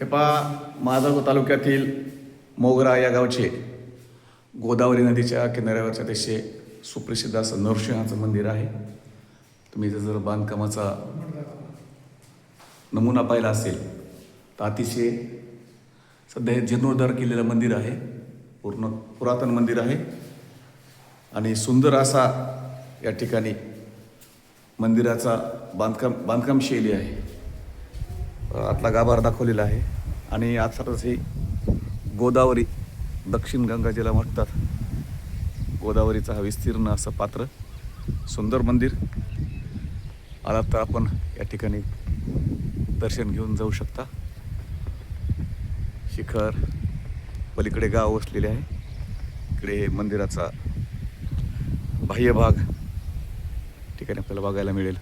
हे पहा माजलगाव तालुक्यातील मोगरा या गावचे गोदावरी नदीच्या किनाऱ्यावरच्या अतिशय सुप्रसिद्ध असं नरसिंहाचं मंदिर आहे. तुम्ही जर बांधकामाचा नमुना पाहिला असेल तर अतिशय सध्या हे जीर्णोद्धार केलेलं मंदिर आहे. पूर्ण पुरातन मंदिर आहे. आणि सुंदर असा या ठिकाणी मंदिराचा बांधकाम बांधकाम शैली आहे. आतला गाभारा दाखवलेला आहे. आणि आताच ही गोदावरी दक्षिण गंगा जिला म्हणतात. गोदावरीचा हा विस्तीर्ण असं पात्र सुंदर मंदिर. आलात तर आपण या ठिकाणी दर्शन घेऊन जाऊ शकता. शिखर पलीकडे गाव वसलेले आहे. इकडे मंदिराचा बाह्य भाग ठिकाणी आपल्याला बघायला मिळेल.